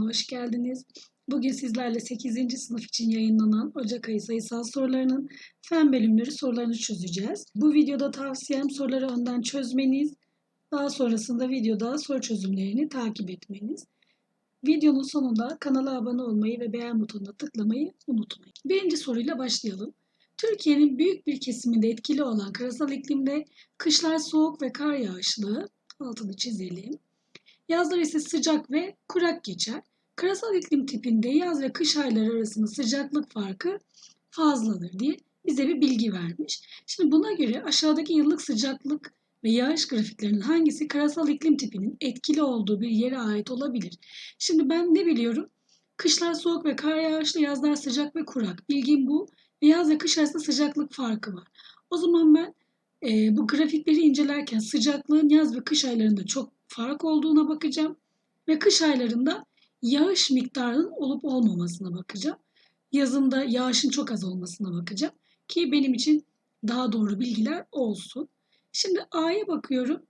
kanalına hoş geldiniz. Bugün sizlerle 8. sınıf için yayınlanan Ocak ayı sayısal sorularının fen bölümleri sorularını çözeceğiz. Bu videoda tavsiyem soruları önden çözmeniz, daha sonrasında videoda soru çözümlerini takip etmeniz. Videonun sonunda kanala abone olmayı ve beğen butonuna tıklamayı unutmayın. Birinci soruyla başlayalım. Türkiye'nin büyük bir kesiminde etkili olan karasal iklimde kışlar soğuk ve kar yağışlı, altını çizelim. Yazlar ise sıcak ve kurak geçer. Karasal iklim tipinde yaz ve kış ayları arasında sıcaklık farkı fazladır diye bize bir bilgi vermiş. Şimdi buna göre aşağıdaki yıllık sıcaklık ve yağış grafiklerinin hangisi karasal iklim tipinin etkili olduğu bir yere ait olabilir? Şimdi ben ne biliyorum? Kışlar soğuk ve kar yağışlı, yazlar sıcak ve kurak. Bilgim bu. Yaz ve kış arasında sıcaklık farkı var. O zaman ben e, bu grafikleri incelerken sıcaklığın yaz ve kış aylarında çok fark olduğuna bakacağım ve kış aylarında yağış miktarının olup olmamasına bakacağım. Yazında yağışın çok az olmasına bakacağım ki benim için daha doğru bilgiler olsun. Şimdi A'ya bakıyorum.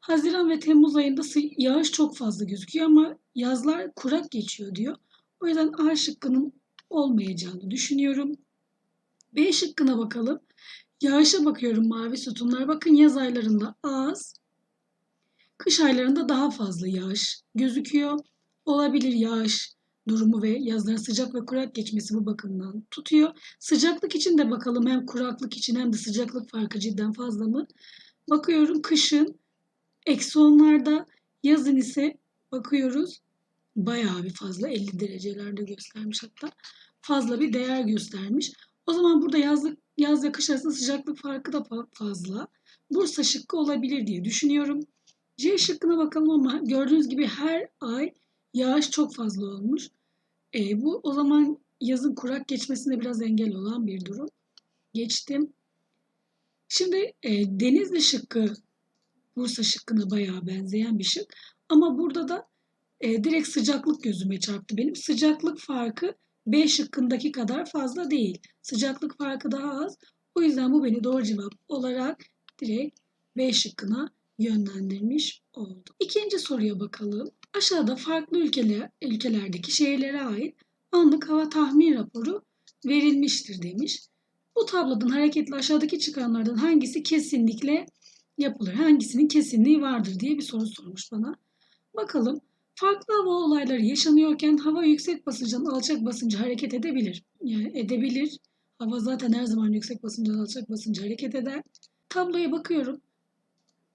Haziran ve Temmuz ayında yağış çok fazla gözüküyor ama yazlar kurak geçiyor diyor. O yüzden A şıkkının olmayacağını düşünüyorum. B şıkkına bakalım. Yağışa bakıyorum mavi sütunlar. Bakın yaz aylarında az, kış aylarında daha fazla yağış gözüküyor. Olabilir yağış durumu ve yazların sıcak ve kurak geçmesi bu bakımdan tutuyor. Sıcaklık için de bakalım hem kuraklık için hem de sıcaklık farkı cidden fazla mı? Bakıyorum kışın eksi onlarda, yazın ise bakıyoruz bayağı bir fazla 50 derecelerde göstermiş hatta fazla bir değer göstermiş. O zaman burada yazlık, yaz ve kış arasında sıcaklık farkı da fazla. Bursa şıkkı olabilir diye düşünüyorum. C şıkkına bakalım ama gördüğünüz gibi her ay yağış çok fazla olmuş. E, bu o zaman yazın kurak geçmesine biraz engel olan bir durum. Geçtim. Şimdi e, Denizli şıkkı Bursa şıkkına bayağı benzeyen bir şık. Ama burada da e, direkt sıcaklık gözüme çarptı benim. Sıcaklık farkı B şıkkındaki kadar fazla değil. Sıcaklık farkı daha az. O yüzden bu beni doğru cevap olarak direkt B şıkkına yönlendirmiş oldu. İkinci soruya bakalım. Aşağıda farklı ülkeler, ülkelerdeki şehirlere ait anlık hava tahmin raporu verilmiştir demiş. Bu tablodan hareketle aşağıdaki çıkanlardan hangisi kesinlikle yapılır? Hangisinin kesinliği vardır diye bir soru sormuş bana. Bakalım Farklı hava olayları yaşanıyorken hava yüksek basınçtan alçak basınca hareket edebilir. Yani edebilir. Hava zaten her zaman yüksek basınçtan alçak basınca hareket eder. Tabloya bakıyorum.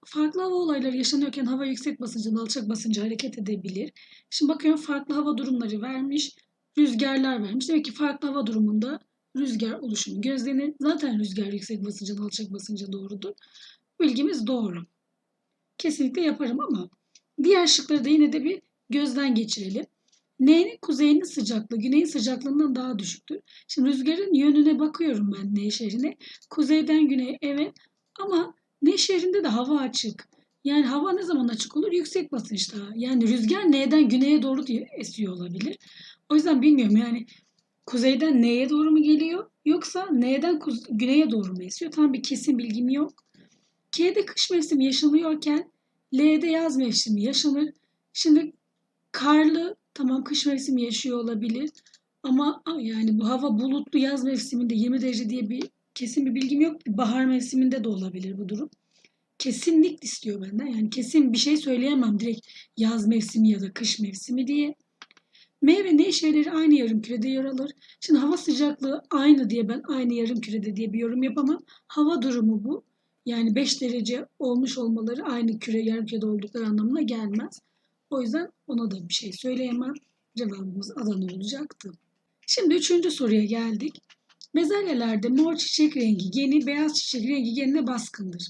Farklı hava olayları yaşanıyorken hava yüksek basınçtan alçak basınca hareket edebilir. Şimdi bakıyorum farklı hava durumları vermiş. Rüzgarlar vermiş. Demek ki farklı hava durumunda rüzgar oluşumu gözlenir. Zaten rüzgar yüksek basınçtan alçak basınca doğrudur. Bilgimiz doğru. Kesinlikle yaparım ama diğer şıkları da yine de bir gözden geçirelim. N'nin kuzeyinin sıcaklığı güneyin sıcaklığından daha düşüktür. Şimdi rüzgarın yönüne bakıyorum ben N şehrine. Kuzeyden güneye evet ama N şehrinde de hava açık. Yani hava ne zaman açık olur? Yüksek basınçta. Yani rüzgar N'den güneye doğru diye esiyor olabilir. O yüzden bilmiyorum yani kuzeyden N'ye doğru mu geliyor yoksa N'den güneye doğru mu esiyor? Tam bir kesin bilgim yok. K'de kış mevsimi yaşanıyorken L'de yaz mevsimi yaşanır. Şimdi Karlı tamam kış mevsimi yaşıyor olabilir. Ama yani bu hava bulutlu yaz mevsiminde 20 derece diye bir kesin bir bilgim yok. Bahar mevsiminde de olabilir bu durum. Kesinlik istiyor benden. Yani kesin bir şey söyleyemem direkt yaz mevsimi ya da kış mevsimi diye. M ve N şeyleri aynı yarım kürede yer alır. Şimdi hava sıcaklığı aynı diye ben aynı yarım kürede diye bir yorum yapamam. Hava durumu bu. Yani 5 derece olmuş olmaları aynı küre yarım kürede oldukları anlamına gelmez. O yüzden ona da bir şey söyleyemem. Cevabımız Adana olacaktı. Şimdi üçüncü soruya geldik. Bezelyelerde mor çiçek rengi geni beyaz çiçek rengi genine baskındır.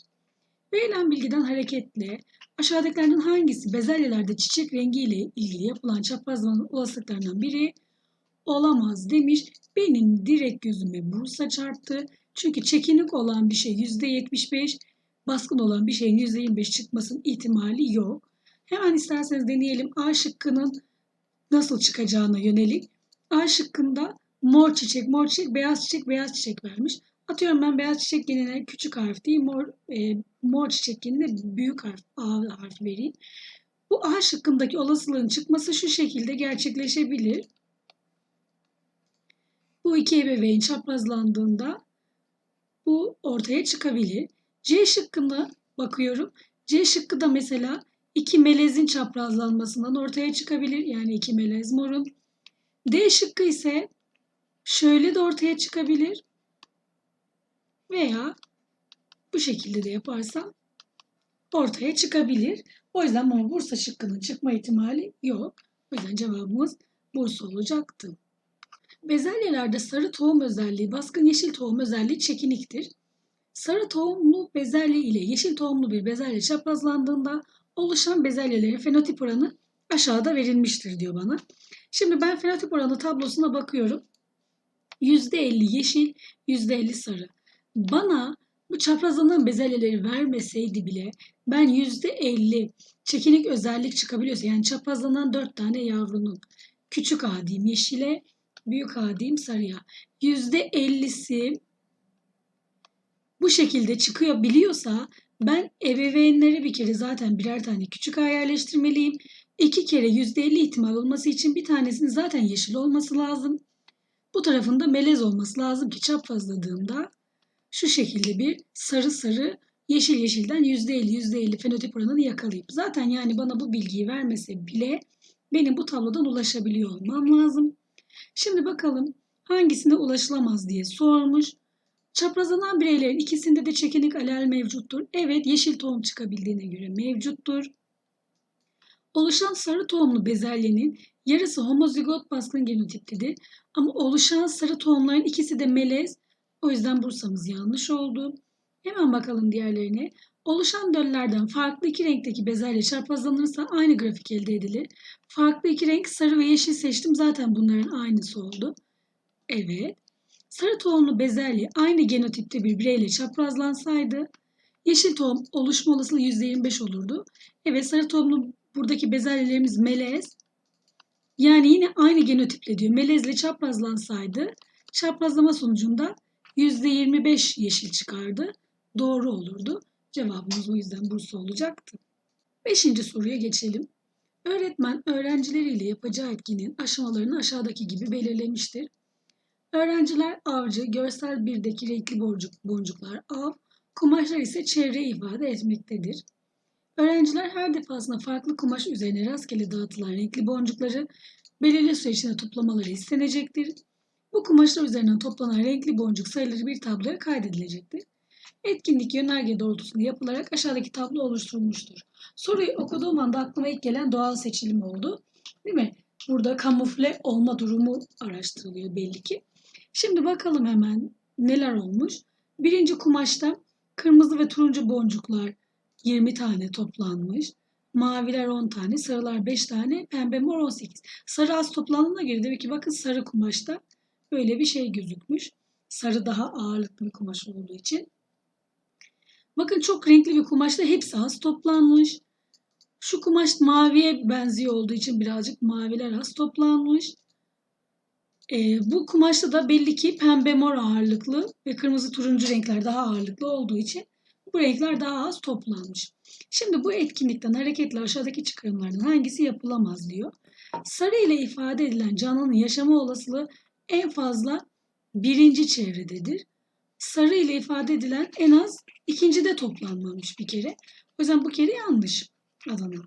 Verilen bilgiden hareketle aşağıdakilerden hangisi bezelyelerde çiçek rengi ile ilgili yapılan çaprazlamanın olasılıklarından biri olamaz demiş. Benim direkt gözüme Bursa çarptı. Çünkü çekinik olan bir şey %75, baskın olan bir şeyin %25 çıkmasının ihtimali yok. Hemen isterseniz deneyelim A şıkkının nasıl çıkacağına yönelik. A şıkkında mor çiçek, mor çiçek, beyaz çiçek, beyaz çiçek vermiş. Atıyorum ben beyaz çiçek genine küçük harf değil, mor, e, mor çiçek genine büyük harf, A harfi vereyim. Bu A şıkkındaki olasılığın çıkması şu şekilde gerçekleşebilir. Bu iki ebeveyn çaprazlandığında bu ortaya çıkabilir. C şıkkına bakıyorum. C şıkkı da mesela iki melezin çaprazlanmasından ortaya çıkabilir. Yani iki melez morun. D şıkkı ise şöyle de ortaya çıkabilir. Veya bu şekilde de yaparsam ortaya çıkabilir. O yüzden ama Bursa şıkkının çıkma ihtimali yok. O yüzden cevabımız Bursa olacaktı. Bezelyelerde sarı tohum özelliği baskın yeşil tohum özelliği çekiniktir. Sarı tohumlu bezelye ile yeşil tohumlu bir bezelye çaprazlandığında oluşan bezelyelerin fenotip oranı aşağıda verilmiştir diyor bana. Şimdi ben fenotip oranı tablosuna bakıyorum. %50 yeşil, %50 sarı. Bana bu çaprazlanan bezelyeleri vermeseydi bile ben %50 çekinik özellik çıkabiliyorsa yani çaprazlanan 4 tane yavrunun küçük A diyeyim yeşile, büyük A diyeyim sarıya. %50'si bu şekilde çıkıyor biliyorsa ben ebeveynleri bir kere zaten birer tane küçük A yerleştirmeliyim. İki kere %50 ihtimal olması için bir tanesinin zaten yeşil olması lazım. Bu tarafında melez olması lazım ki çaprazladığımda şu şekilde bir sarı sarı yeşil yeşilden %50 %50 fenotip oranını yakalayıp zaten yani bana bu bilgiyi vermese bile benim bu tablodan ulaşabiliyor olmam lazım. Şimdi bakalım hangisine ulaşılamaz diye sormuş. Çaprazlanan bireylerin ikisinde de çekinik alel mevcuttur. Evet yeşil tohum çıkabildiğine göre mevcuttur. Oluşan sarı tohumlu bezelyenin yarısı homozigot baskın genotiptedir. Ama oluşan sarı tohumların ikisi de melez. O yüzden Bursa'mız yanlış oldu. Hemen bakalım diğerlerine. Oluşan döllerden farklı iki renkteki bezelye çarpazlanırsa aynı grafik elde edilir. Farklı iki renk sarı ve yeşil seçtim. Zaten bunların aynısı oldu. Evet. Sarı tohumlu bezelye aynı genotipte bir bireyle çaprazlansaydı yeşil tohum oluşma olasılığı %25 olurdu. Evet sarı tohumlu buradaki bezelyelerimiz melez. Yani yine aynı genotiple diyor. Melezle çaprazlansaydı çaprazlama sonucunda %25 yeşil çıkardı. Doğru olurdu. Cevabımız o yüzden Bursa olacaktı. Beşinci soruya geçelim. Öğretmen öğrencileriyle yapacağı etkinin aşamalarını aşağıdaki gibi belirlemiştir. Öğrenciler avcı, görsel birdeki renkli boncuk, boncuklar av, kumaşlar ise çevre ifade etmektedir. Öğrenciler her defasında farklı kumaş üzerine rastgele dağıtılan renkli boncukları belirli süre içinde toplamaları istenecektir. Bu kumaşlar üzerinden toplanan renkli boncuk sayıları bir tabloya kaydedilecektir. Etkinlik yönerge doğrultusunda yapılarak aşağıdaki tablo oluşturulmuştur. Soruyu okuduğum anda aklıma ilk gelen doğal seçilim oldu. Değil mi? Burada kamufle olma durumu araştırılıyor belli ki. Şimdi bakalım hemen neler olmuş. Birinci kumaşta kırmızı ve turuncu boncuklar 20 tane toplanmış. Maviler 10 tane, sarılar 5 tane, pembe mor 18. Sarı az toplandığına göre demek ki bakın sarı kumaşta böyle bir şey gözükmüş. Sarı daha ağırlıklı bir kumaş olduğu için. Bakın çok renkli bir kumaşta hepsi az toplanmış. Şu kumaş maviye benziyor olduğu için birazcık maviler az toplanmış. E, bu kumaşta da belli ki pembe mor ağırlıklı ve kırmızı turuncu renkler daha ağırlıklı olduğu için bu renkler daha az toplanmış. Şimdi bu etkinlikten hareketle aşağıdaki çıkarımlardan hangisi yapılamaz diyor. Sarı ile ifade edilen canlının yaşama olasılığı en fazla birinci çevrededir. Sarı ile ifade edilen en az ikincide toplanmamış bir kere. O yüzden bu kere yanlış Adana.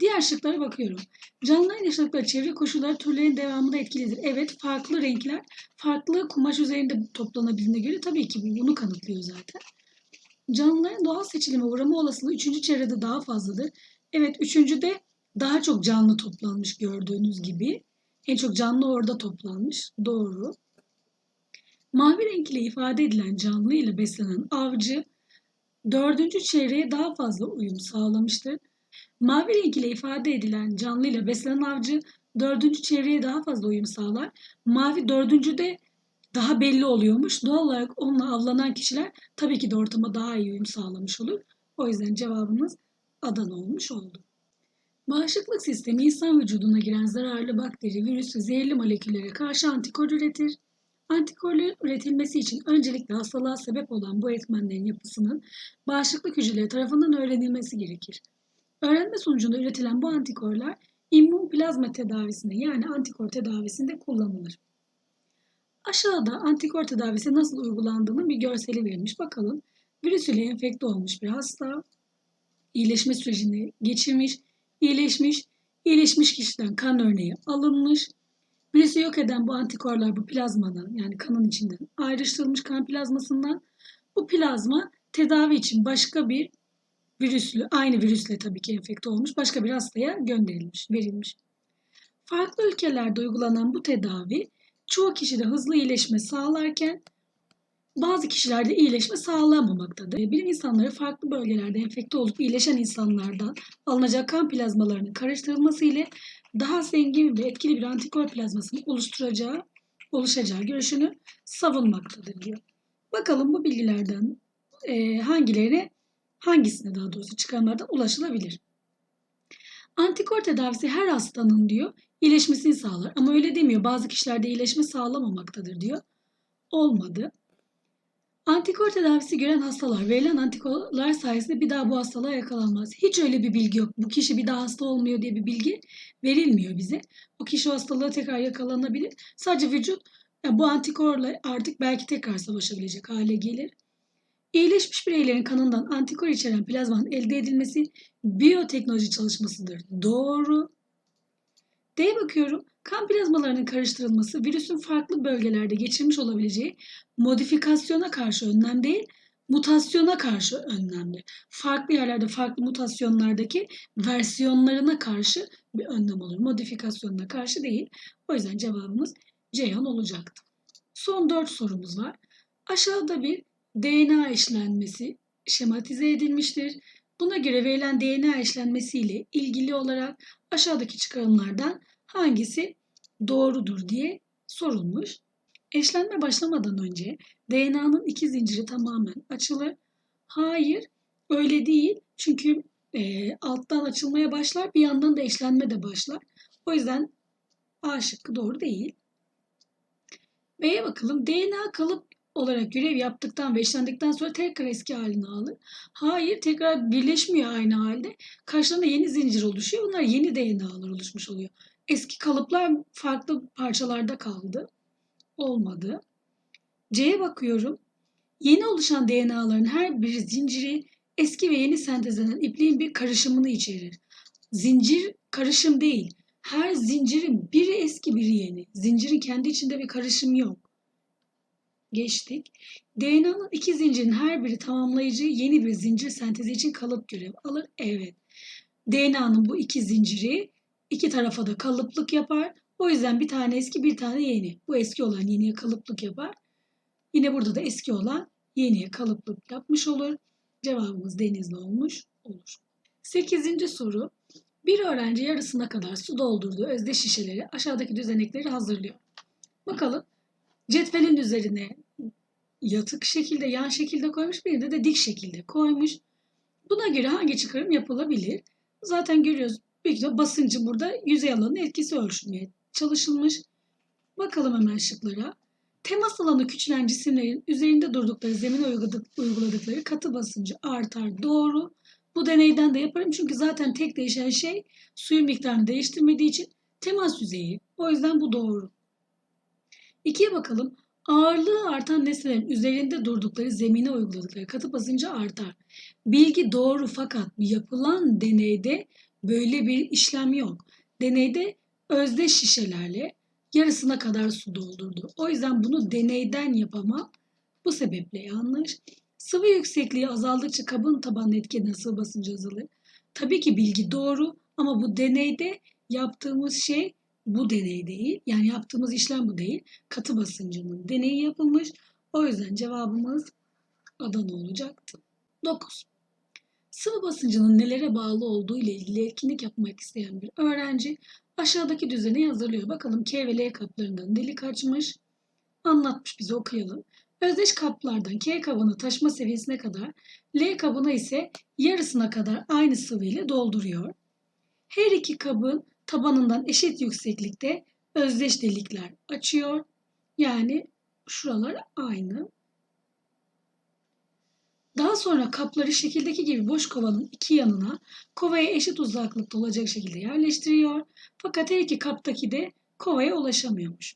Diğer şıklara bakıyorum. Canlıların yaşadıkları çevre koşulları türlerin devamında etkilidir. Evet farklı renkler farklı kumaş üzerinde toplanabildiğine göre tabii ki bunu kanıtlıyor zaten. Canlıların doğal seçilime uğrama olasılığı üçüncü çevrede daha fazladır. Evet üçüncüde daha çok canlı toplanmış gördüğünüz gibi. En çok canlı orada toplanmış. Doğru. Mavi renk ile ifade edilen canlı ile beslenen avcı dördüncü çevreye daha fazla uyum sağlamıştır. Mavi renk ile ifade edilen canlı ile beslenen avcı dördüncü çevreye daha fazla uyum sağlar. Mavi dördüncüde daha belli oluyormuş. Doğal olarak onunla avlanan kişiler tabii ki de ortama daha iyi uyum sağlamış olur. O yüzden cevabımız Adana olmuş oldu. Bağışıklık sistemi insan vücuduna giren zararlı bakteri, virüs ve zehirli moleküllere karşı antikor üretir. Antikorların üretilmesi için öncelikle hastalığa sebep olan bu etmenlerin yapısının bağışıklık hücreleri tarafından öğrenilmesi gerekir. Öğrenme sonucunda üretilen bu antikorlar immün plazma tedavisinde yani antikor tedavisinde kullanılır. Aşağıda antikor tedavisi nasıl uygulandığının bir görseli verilmiş. Bakalım virüs enfekte olmuş bir hasta iyileşme sürecini geçirmiş, iyileşmiş, iyileşmiş kişiden kan örneği alınmış. Virüsü yok eden bu antikorlar bu plazmadan yani kanın içinden ayrıştırılmış kan plazmasından bu plazma tedavi için başka bir virüslü, aynı virüsle tabii ki enfekte olmuş başka bir hastaya gönderilmiş, verilmiş. Farklı ülkelerde uygulanan bu tedavi çoğu kişide hızlı iyileşme sağlarken bazı kişilerde iyileşme sağlamamaktadır. Bilim insanları farklı bölgelerde enfekte olup iyileşen insanlardan alınacak kan plazmalarının karıştırılması ile daha zengin ve etkili bir antikor plazmasını oluşturacağı, oluşacağı görüşünü savunmaktadır diyor. Bakalım bu bilgilerden e, hangilerine, hangisine daha doğrusu çıkanlardan ulaşılabilir. Antikor tedavisi her hastanın diyor iyileşmesini sağlar ama öyle demiyor. Bazı kişilerde iyileşme sağlamamaktadır diyor. Olmadı. Antikor tedavisi gören hastalar verilen antikorlar sayesinde bir daha bu hastalığa yakalanmaz. Hiç öyle bir bilgi yok. Bu kişi bir daha hasta olmuyor diye bir bilgi verilmiyor bize. O kişi o hastalığa tekrar yakalanabilir. Sadece vücut yani bu antikorla artık belki tekrar savaşabilecek hale gelir. İyileşmiş bireylerin kanından antikor içeren plazmanın elde edilmesi biyoteknoloji çalışmasıdır. Doğru. D'ye bakıyorum. Kan plazmalarının karıştırılması virüsün farklı bölgelerde geçirmiş olabileceği modifikasyona karşı önlem değil, mutasyona karşı önlemdir. Farklı yerlerde farklı mutasyonlardaki versiyonlarına karşı bir önlem olur. Modifikasyonuna karşı değil. O yüzden cevabımız Ceyhan olacaktı. Son dört sorumuz var. Aşağıda bir DNA işlenmesi şematize edilmiştir. Buna göre verilen DNA işlenmesi ile ilgili olarak aşağıdaki çıkarımlardan hangisi doğrudur diye sorulmuş. Eşlenme başlamadan önce DNA'nın iki zinciri tamamen açılır. Hayır, öyle değil. Çünkü e, alttan açılmaya başlar, bir yandan da eşlenme de başlar. O yüzden A şıkkı doğru değil. B'ye bakalım. DNA kalıp olarak görev yaptıktan ve işlendikten sonra tekrar eski halini alır. Hayır, tekrar birleşmiyor aynı halde. Karşılığında yeni zincir oluşuyor. Bunlar yeni DNA'lar oluşmuş oluyor. Eski kalıplar farklı parçalarda kaldı. Olmadı. C'ye bakıyorum. Yeni oluşan DNA'ların her bir zinciri eski ve yeni sentezlenen ipliğin bir karışımını içerir. Zincir karışım değil. Her zincirin biri eski biri yeni. Zincirin kendi içinde bir karışım yok. Geçtik. DNA'nın iki zincirin her biri tamamlayıcı yeni bir zincir sentezi için kalıp görev alır. Evet. DNA'nın bu iki zinciri iki tarafa da kalıplık yapar. O yüzden bir tane eski bir tane yeni. Bu eski olan yeniye kalıplık yapar. Yine burada da eski olan yeniye kalıplık yapmış olur. Cevabımız denizli olmuş olur. Sekizinci soru. Bir öğrenci yarısına kadar su doldurduğu özde şişeleri aşağıdaki düzenekleri hazırlıyor. Bakalım cetvelin üzerine yatık şekilde, yan şekilde koymuş, bir de de dik şekilde koymuş. Buna göre hangi çıkarım yapılabilir? Zaten görüyoruz büyük de basıncı burada yüzey alanının etkisi ölçülmeye çalışılmış. Bakalım hemen şıklara. Temas alanı küçülen cisimlerin üzerinde durdukları zemine uyguladıkları katı basıncı artar. Doğru. Bu deneyden de yaparım çünkü zaten tek değişen şey suyun miktarını değiştirmediği için temas yüzeyi. O yüzden bu doğru. İkiye bakalım. Ağırlığı artan nesnelerin üzerinde durdukları zemine uyguladıkları katı basıncı artar. Bilgi doğru fakat yapılan deneyde böyle bir işlem yok. Deneyde özdeş şişelerle yarısına kadar su doldurdu. O yüzden bunu deneyden yapamam. Bu sebeple yanlış. Sıvı yüksekliği azaldıkça kabın tabanına etki sıvı basıncı azalır. Tabii ki bilgi doğru ama bu deneyde yaptığımız şey bu deney değil. Yani yaptığımız işlem bu değil. Katı basıncının deneyi yapılmış. O yüzden cevabımız Adana olacaktı. 9. Sıvı basıncının nelere bağlı olduğu ile ilgili etkinlik yapmak isteyen bir öğrenci aşağıdaki düzeni hazırlıyor. Bakalım K ve L kaplarından delik açmış. Anlatmış bize okuyalım. Özdeş kaplardan K kabına taşma seviyesine kadar, L kabına ise yarısına kadar aynı sıvı ile dolduruyor. Her iki kabın tabanından eşit yükseklikte özdeş delikler açıyor. Yani şuralar aynı. Daha sonra kapları şekildeki gibi boş kovanın iki yanına kovaya eşit uzaklıkta olacak şekilde yerleştiriyor. Fakat her iki kaptaki de kovaya ulaşamıyormuş.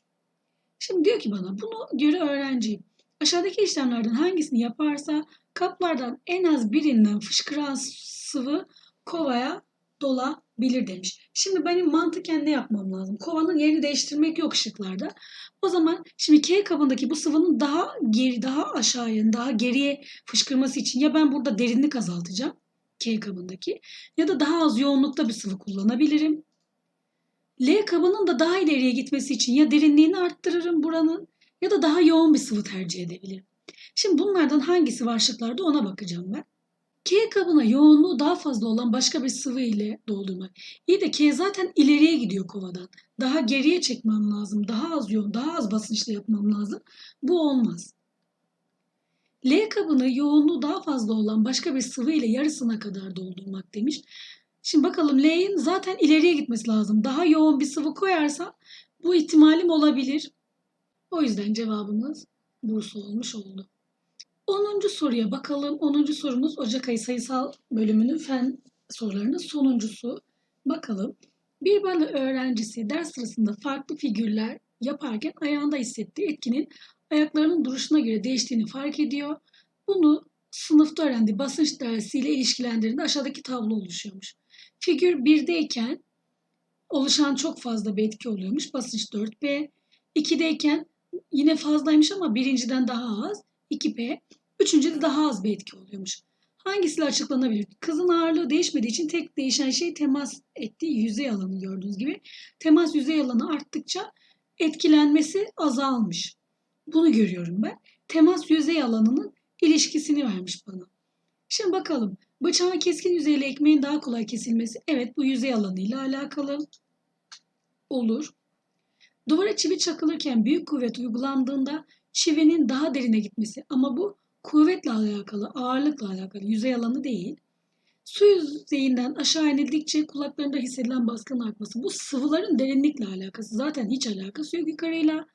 Şimdi diyor ki bana bunu göre öğrenci aşağıdaki işlemlerden hangisini yaparsa kaplardan en az birinden fışkıran sıvı kovaya dolabilir demiş. Şimdi benim mantıken ne yapmam lazım? Kovanın yerini değiştirmek yok şıklarda. O zaman şimdi K kabındaki bu sıvının daha geri, daha aşağıya, daha geriye fışkırması için ya ben burada derinlik azaltacağım K kabındaki ya da daha az yoğunlukta bir sıvı kullanabilirim. L kabının da daha ileriye gitmesi için ya derinliğini arttırırım buranın ya da daha yoğun bir sıvı tercih edebilirim. Şimdi bunlardan hangisi var şıklarda ona bakacağım ben. K kabına yoğunluğu daha fazla olan başka bir sıvı ile doldurmak. İyi de K zaten ileriye gidiyor kovadan. Daha geriye çekmem lazım. Daha az yoğun, daha az basınçlı yapmam lazım. Bu olmaz. L kabını yoğunluğu daha fazla olan başka bir sıvı ile yarısına kadar doldurmak demiş. Şimdi bakalım L'nin zaten ileriye gitmesi lazım. Daha yoğun bir sıvı koyarsam bu ihtimalim olabilir. O yüzden cevabımız Bursa olmuş oldu. 10. soruya bakalım. 10. sorumuz Ocak ayı sayısal bölümünün fen sorularının sonuncusu. Bakalım. Bir balo öğrencisi ders sırasında farklı figürler yaparken ayağında hissettiği etkinin ayaklarının duruşuna göre değiştiğini fark ediyor. Bunu sınıfta öğrendiği basınç dersiyle ilişkilendirdiğinde aşağıdaki tablo oluşuyormuş. Figür 1'deyken oluşan çok fazla bir etki oluyormuş. Basınç 4B. 2'deyken yine fazlaymış ama birinciden daha az. 2P. Üçüncüde daha az bir etki oluyormuş. Hangisiyle açıklanabilir? Kızın ağırlığı değişmediği için tek değişen şey temas ettiği yüzey alanı gördüğünüz gibi. Temas yüzey alanı arttıkça etkilenmesi azalmış. Bunu görüyorum ben. Temas yüzey alanının ilişkisini vermiş bana. Şimdi bakalım. Bıçağın keskin yüzeyle ekmeğin daha kolay kesilmesi. Evet bu yüzey alanı ile alakalı. Olur. Duvara çivi çakılırken büyük kuvvet uygulandığında çivinin daha derine gitmesi ama bu kuvvetle alakalı, ağırlıkla alakalı, yüzey alanı değil. Su yüzeyinden aşağı inildikçe kulaklarında hissedilen baskının artması. Bu sıvıların derinlikle alakası. Zaten hiç alakası yok yukarıyla.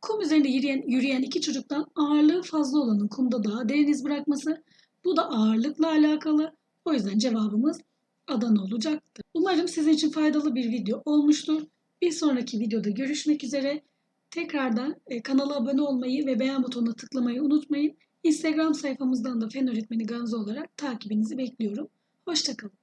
Kum üzerinde yürüyen, yürüyen iki çocuktan ağırlığı fazla olanın kumda daha derin iz bırakması. Bu da ağırlıkla alakalı. O yüzden cevabımız Adana olacaktır. Umarım sizin için faydalı bir video olmuştur. Bir sonraki videoda görüşmek üzere. Tekrardan e, kanala abone olmayı ve beğen butonuna tıklamayı unutmayın. Instagram sayfamızdan da fen öğretmeni Gamze olarak takibinizi bekliyorum. Hoşçakalın.